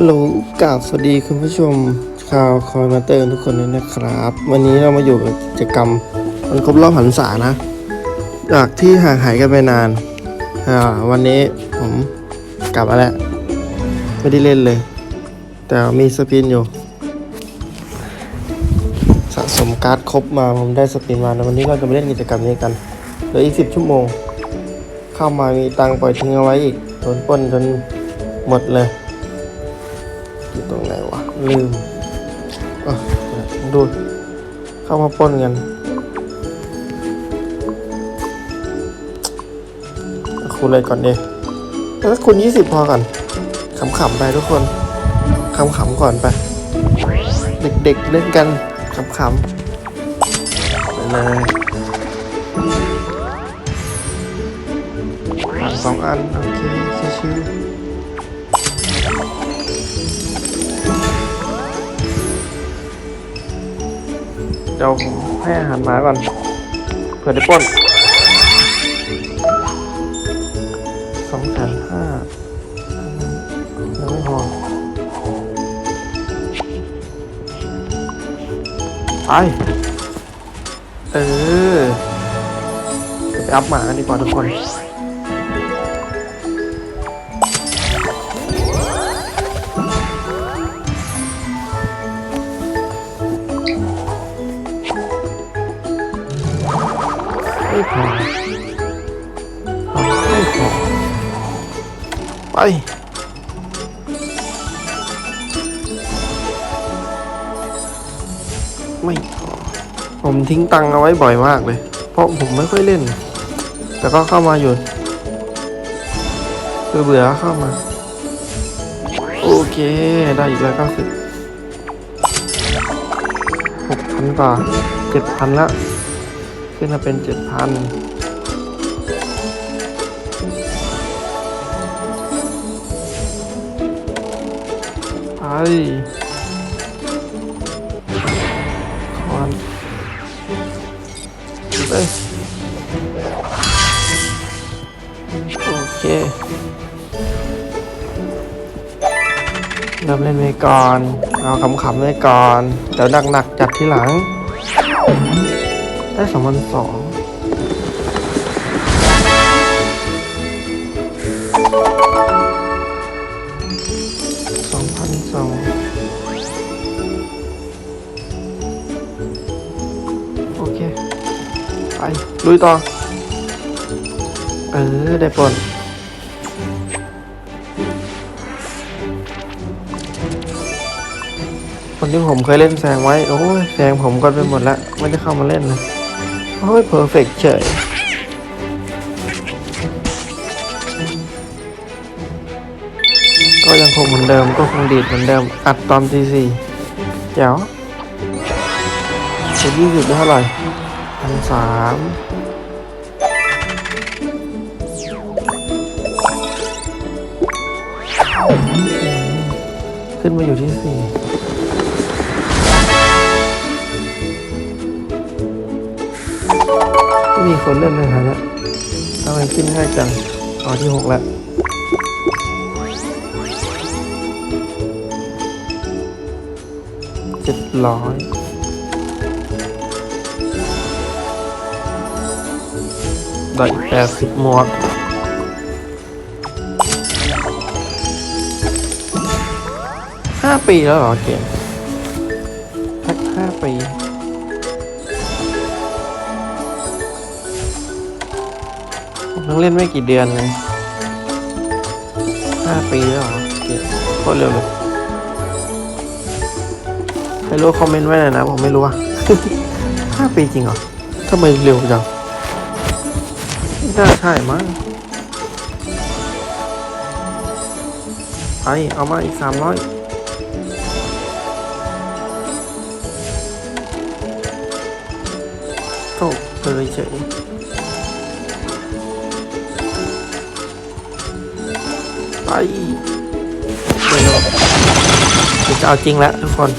ฮัลโหลกราบสวัสดีคุณผู้ชมชาวคอยมาเตอร์ทุกคนเลยนะครับ วันนี้เรามาอยู่กับกิจกรรมมันครบรอบหันษานะ จากที่ห่างหายกันไปนานอ่าวันนี้ผมกลับมาแล้วไม่ได้เล่นเลย แต่มีสปินอยู่ สะสมการ์ดครบมาผมได้สปินมาแล้ววันนี้เราจะไปเล่นกิจกรรมนี้กันเหลืออีกสิบชั่วโมง เข้ามามีตังค์ปล่อยทิ้งเอาไว้อีกโดนปล้นจนหมดเลย อยู่ตรงไหนวะลืมอะดูเข้ามาป้นกันคูณเลยก่อนดิแล้วคูณยี่สิบพอก่อนขำๆไปทุกคนขำๆก่อนไป เด็กๆเล่นกันขำๆไปเลยผ่านสองอัน โอเคชิวๆ เดี๋ยวผมให้อาหารหมาก่อน เผื่อได้ป้นสองแสนห้ายังไม่พอไปเออเดี๋ยวไปอัพหมากันดีกว่าทุกคน ไม่พอไม่พอไปไม่พอผมทิ้งตังค์เอาไว้บ่อยมากเลย เพราะผมไม่ค่อยเล่น แต่ก็เข้ามาอยู่เบื่อเบื่อเข้ามา โอเค ได้อีกแล้วก็คือหกพันกว่าเจ็ดพันละ ขึ้นมาเป็นเจ็ดพันไปคอนไปโอเคเริ่มเล่นไว้ก่อน เอาขำๆไว้ก่อน เดี๋ยวหนักๆจัดทีหลัง ได้สองพันสองสองพันสองโอเค ไป ลุยต่อ เออ ได้ปลคนที่ผมเคยเล่นแซงไว้ โอ้ยแซงผมก็ไปหมดแล้ว ไม่ได้เข้ามาเล่นเลย โอ้ยเพอร์เฟกเฉยก็ยังคงเหมือนเดิมก็คงดีดเหมือนเดิม อัดตอนตีสี่เจ๋วเจ็ดยี่สิบได้เท่าไหร่พันสามขึ้นมาอยู่ที่สี่ ม่มีคนเล่นเลยฮะเนี่ยทำไมขึ้นง่ายจังอ๋อที่หกแล้วเจ็ดร้อยได้แปดสิบหมวกห้าปีแล้วเหรอเกมแพ็คห้าปี พิ่งเล่นไม่กี่เดือนเลยห้าปีแล้วเหรอเกมโคตรเร็วเลยใครรู้คอมเมนต์ไว้หน่อยนะ ผมไม่รู้อะห้าปีจริงเหรอทำไมเร็วจังน่าใช่มั้งไปเอามาอีกสามร้อยโตเลยเฉย ไปเดี๋ยวเราเดี๋ยวจะเอาจริงแล้วทุกคน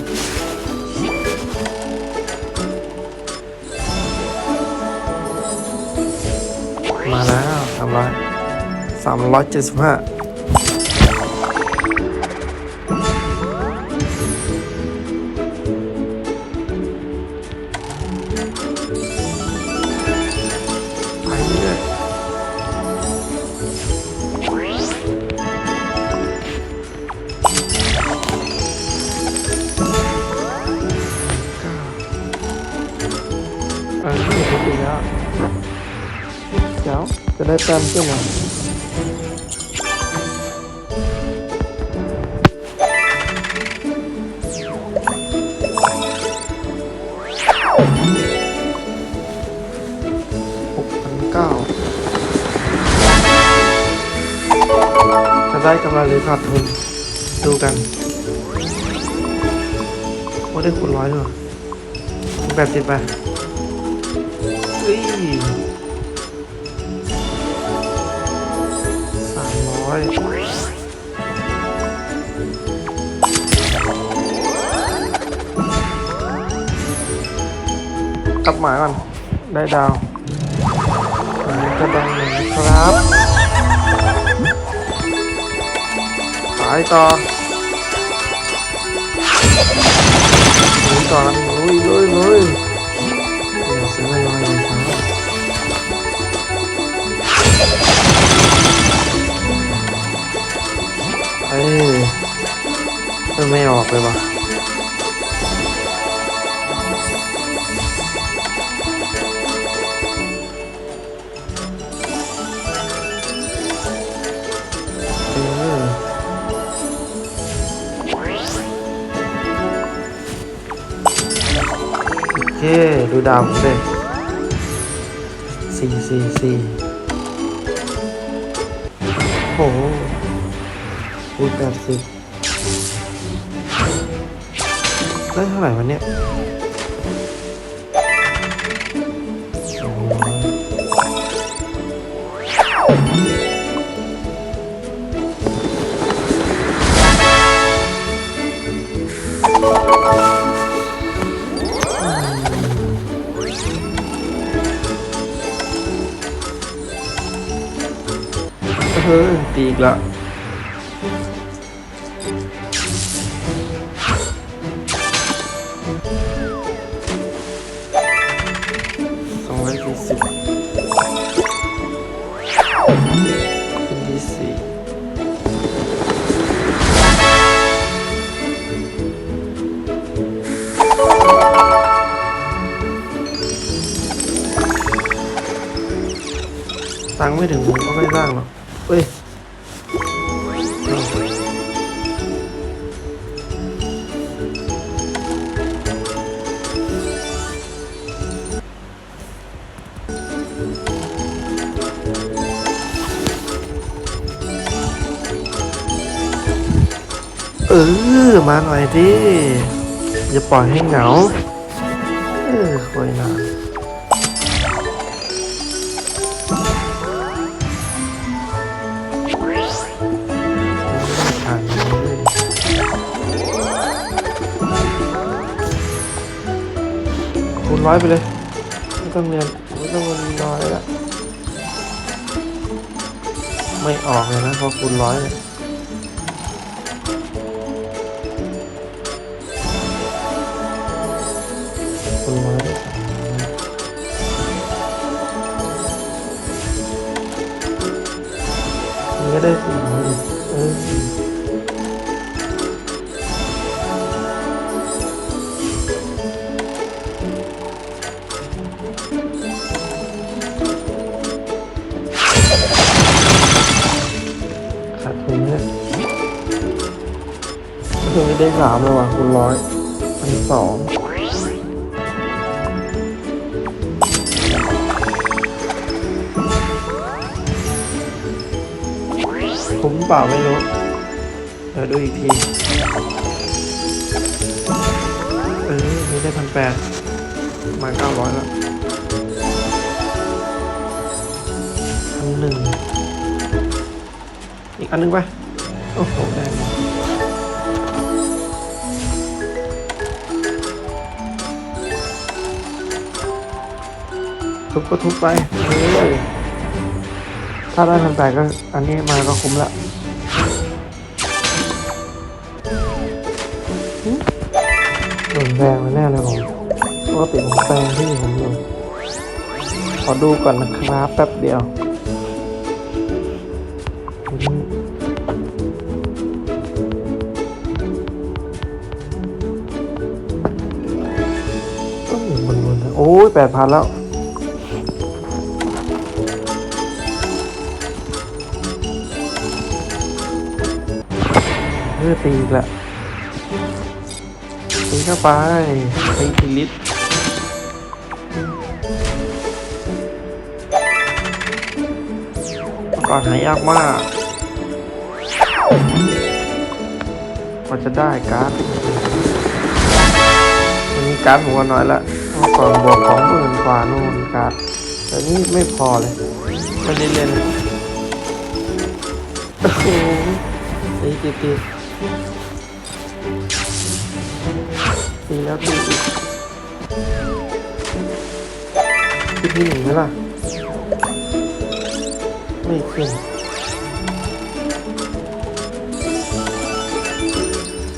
มาแล้วสามร้อยสามร้อยเจ็ดสิบห้า ได้แต้มขึ้นอะหกพันเก้าจะได้กำไรหรือขาดทุนดูกันว่าได้คูณร้อยด้วยแปดสิบไป กับหมาก่อน ได้ดาวอันนี้ก็ดังหนึ่งครับสายต่อลุยต่อครับลุยลุยลุยเดี๋ยวซื้อไม่น้อยเลยครับเอ้ยไม่ออกเลยวะ ดูดาวเลยสี่สี่สี่โอ้โหอุ้ยแปดสิบได้เท่าไหร่วันเนี้ย สี่สิบขึ้นที่สี่ตังค์ไม่ถึงผมก็ไม่สร้างหรอกเฮ้ย เออ มาหน่อยดิอย่าปล่อยให้เหงา เออคอยนานอ่านเลยคูณร้อยไปเลย ไม่ต้องเรียนไม่ต้องเรียนร้อยละไม่ออกเลยนะพอคูณร้อยเนี่ย ก็ได้สี่ร้อยอีกเออขาดทุนเนี่ยคือไม่ได้สามเลยว่ะคุณร้อยพันสอง คุ้มเปล่าไม่รู้เดี๋ยวดูอีกที เออนี่ได้พันแปดมาเก้าร้อยแล้วพันหนึ่ง อีกอันหนึงไปโอ้โห ได้ทุบก็ทุบไปเฮ้ย ถ้าได้พันแปดก็อันนี้มาก็คุ้มละหึโดนแบงมาแน่เลยผมปกติผมแปลงที่ผมอยู่ขอดูก่อนนะครับแป๊บเดียวต้องอยู่บนๆนะโอ้ยแปดพันแล้ว อตีอีละตีเข้าไปตีทีลิตก่อนหายากมากกว่าจะได้การ์ดวันนี้การ์ดผมก็น้อยละก่อนบวกของหมื่นกว่านู่นการ์ดแต่นี่ไม่พอเลยไม่ได้เล่นโอ้โหตีตี ตีแล้วตีอีกขึ้นที่หนึ่งไหมล่ะ ไม่ขึ้น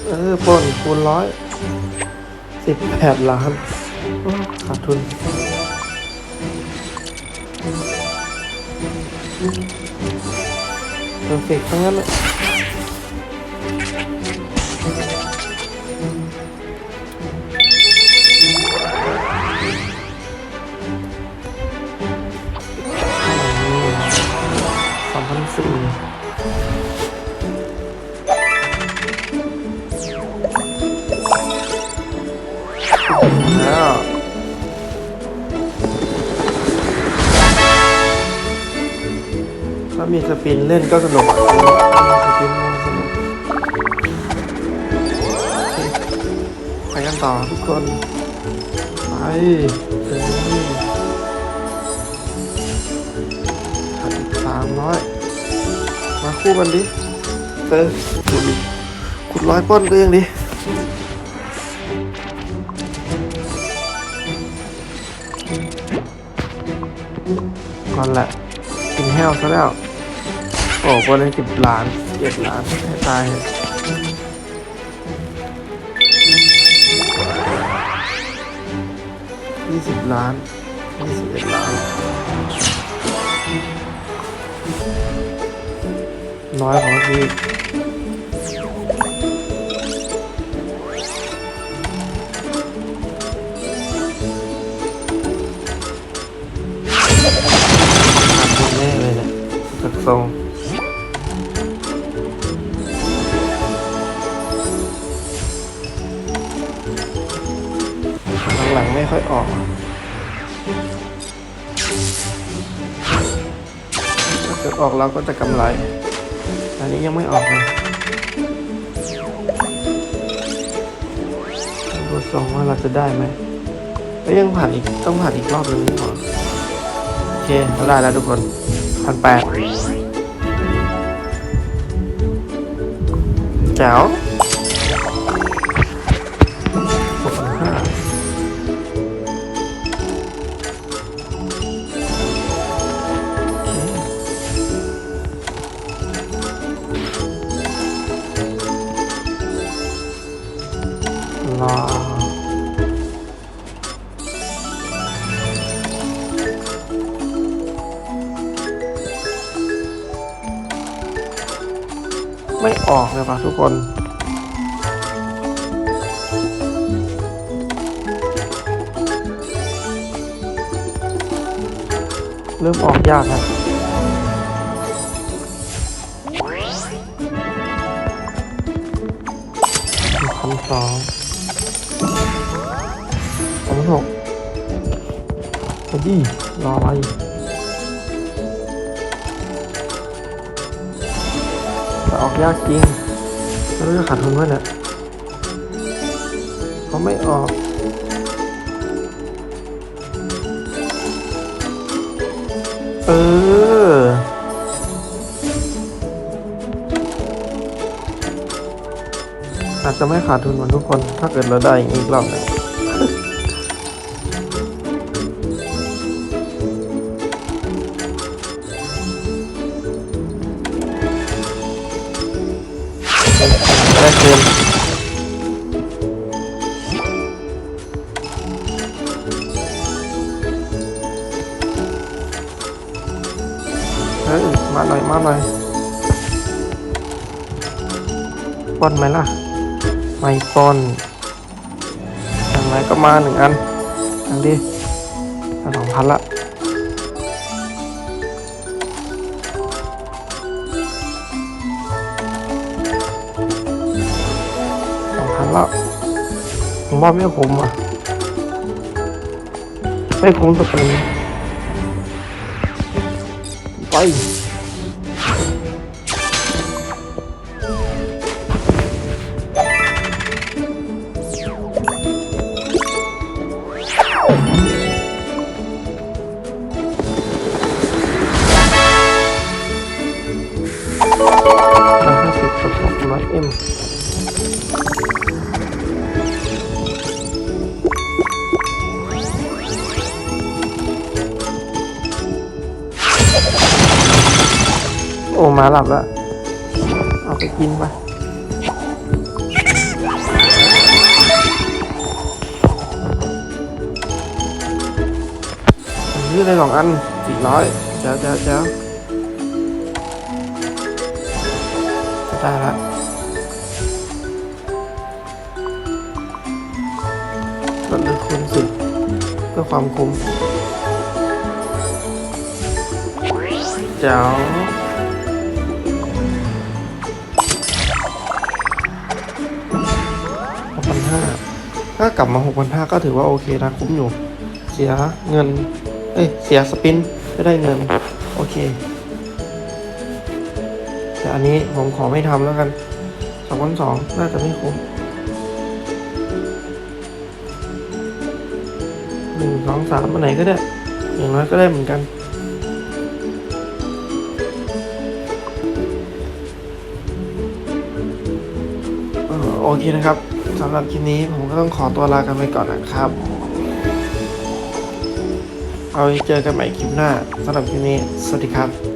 เออปนคูณร้อยสิบแปดล้านขาดทุนเพอร์เฟกทั้งนั้นเลย สี่แล้วถ้ามีสปินเล่นก็สนุกอะสปินสนุกไปกันต่อทุกคนไปเออขาดอีกสามร้อย คู่กันดิเออขุดขุดร้อยป้นก็ยังดีก่อนแหละกินแห้วซะแล้วโอ้คนละสิบล้านเจ็ดล้านให้ตายยี่สิบล้านยี่สิบเอ็ดล้าน น้อยของพี่ขาดทุนแน่เลยนี่ยสักทรงหลังๆไม่ค่อยออกถ้าเกิดออกเราก็จะกำไร อันนี้ยังไม่ออกเลยดูทรงว่าเราจะได้ไหมก็ยังผ่านอีกต้องผ่านอีกรอบนึงก่อนโอเคเราได้แล้วทุกคนพันแปดแจ๋ว ออกเลยป่ะทุกคนเริ่มออกยากแล้วพันสองสองพันหกพอดีรออะไรแต่ออกยากจริง ไม่รู้จะขาดทุนเพื่อไหร่เขาไม่ออกเอออาจจะไม่ขาดทุนเหมือนทุกคน ถ้าเกิดเราได้อีกรอบหนึง นไหมล่ะ ไม่ปล้อย่างไรก็มาหนึ่งอันอันดีสองพันละทันล้วผมว่าไม่คุ้มอะ ไม่คุ้มสปินไป มาหลับแล้ว เอาไปกินไปซื้อได้สองอันสี่ร้อยเจ้าเจ้าเจ้าได้ละลดเลยคูณสิบเพื่อความคุ้มเจ้า ถ้ากลับมาหกพันห้าก็ถือว่าโอเคนะคุ้มอยู่ เสียเงิน เอ้ย เสียสปินไม่ได้เงิน โอเค แต่อันนี้ผมขอไม่ทำแล้วกันสองพันสองน่าจะไม่คุ้มหนึ่งสองสามอันไหนก็ได้ อย่างน้อยก็ได้เหมือนกันโอเคนะครับ สำหรับคลิปนี้ผมก็ต้องขอตัวลากันไปก่อนนะครับ เอาไว้เจอกันใหม่คลิปหน้าสำหรับคลิปนี้ สวัสดีครับ